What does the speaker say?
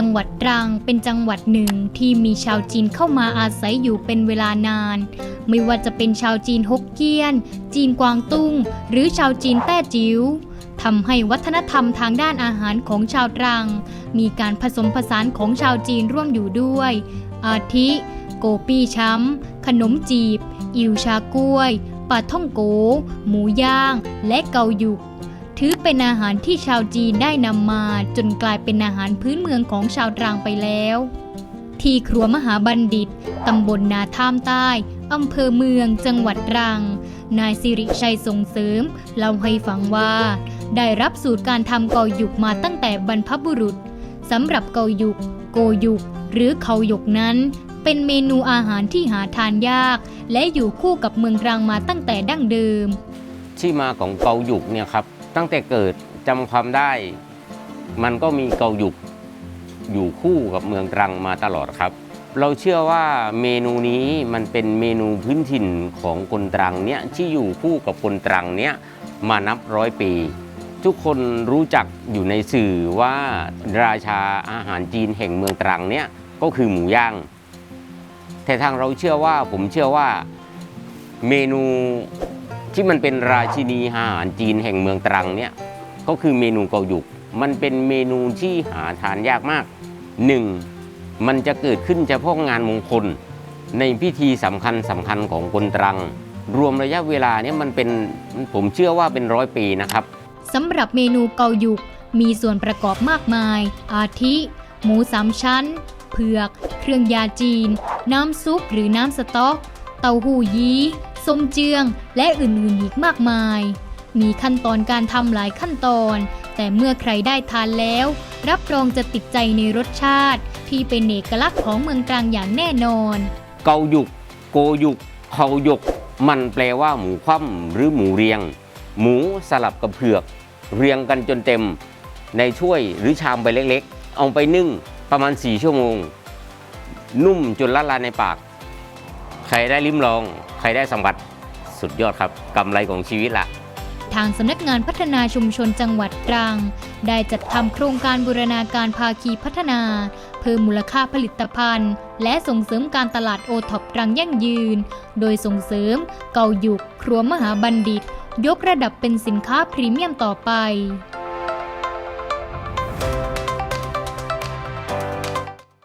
ังหวัดตรังเป็นจังหวัดหนึ่งที่มีชาวจีนเข้ามาอาศัยอยู่เป็นเวลานาน ไม่ว่าจะเป็นชาวจีนฮกเกี้ยน จีนกวางตุ้ง หรือชาวจีนแต้จิ๋วทำให้วัฒนธรรมทางด้านอาหารของชาวตรัง มีการผสมผสานของชาวจีนร่วมอยู่ด้วย อาทิ โกปี้ช้ำขนมจีบ อิวชากล้วยปลาท่องโก หมูย่าง และเกาหยุก ถือเป็นอาหารที่ชาวจีนได้นำมาจนกลายเป็นอาหารพื้นเมืองของชาวตรังไปแล้ว ที่ครัวมหาบัณฑิต ตำบลนาท่ามใต้อำเภอเมืองจังหวัดตรัง นายสิริชัยส่งเสริมเล่าให้ฟังว่า ได้รับสูตรการทำเกาหยุกมาตั้งแต่บรรพบุรุษสำหรับเกาหยุก โกหยุก หรือเขาหยกนั้น เป็นเมนูอาหารที่หาทานยาก และอยู่คู่กับเมืองตรังมาตั้งแต่ดั้งเดิม ที่มาของเกาหยุกเนี่ยครับ ตั้งแต่เกิดจำความได้ มันก็มีเกาหยุกอยู่คู่กับเมืองตรังมาตลอดครับ เราเชื่อว่าเมนูนี้มันเป็นเมนูพื้นถิ่นของคนตรังเนี่ยที่อยู่คู่กับคนตรังเนี่ยมานับร้อยปี ทุกคนรู้จักอยู่ในสื่อว่าราชาอาหารจีนแห่งเมืองตรังเนี่ยก็คือหมูย่าง แต่ทางเราเชื่อว่าผมเชื่อว่าเมนู ที่มันเป็นราชินีอาหารจีนแห่งเมืองตรังเนี่ยก็คือเมนูเกาหยุก มันเป็นเมนูที่หาทานยากมากหนึ่งมันจะเกิดขึ้นเฉพาะงานมงคล ในพิธีสำคัญสำคัญของคนตรัง รวมระยะเวลาเนี่ยมันเป็นผมเชื่อว่าเป็นร้อยปีนะครับสำหรับเมนูเกาหยุกมีส่วนประกอบมากมาย อาทิ หมูสามชั้น เผือก เครื่องยาจีน น้ำซุปหรือน้ำสต๊อก เต้าหู้ยี้ ส้มเจือง และอื่นๆอีกมากมาย มีขั้นตอนการทำหลายขั้นตอน แต่เมื่อใครได้ทานแล้ว รับรองจะติดใจในรสชาติ ที่เป็นเอกลักษณ์ของเมืองตรังอย่างแน่นอน เกาหยุก โกหยุกเขาหยก มันแปลว่าหมูคว่ำหรือหมูเรียง หมูสลับกับเผือก เรียงกันจนเต็ม ในถ้วยหรือชามใบเล็กๆ เอาไปนึ่งประมาณ 4 ชั่วโมง นุ่มจนละลายในปาก ใครได้ลิ้มลอง ใครได้สัมผัสสุดยอดครับกำไรของชีวิตละทางสำนักงานพัฒนาชุมชนจังหวัดตรัง ได้จัดทำโครงการบูรณาการภาคีพัฒนา เพิ่มมูลค่าผลิตภัณฑ์ และส่งเสริมการตลาดโอท็อปตรังยั่งยืน โดยส่งเสริมเกาหยุกครัวมหาบัณฑิต ยกระดับเป็นสินค้าพรีเมียมต่อไป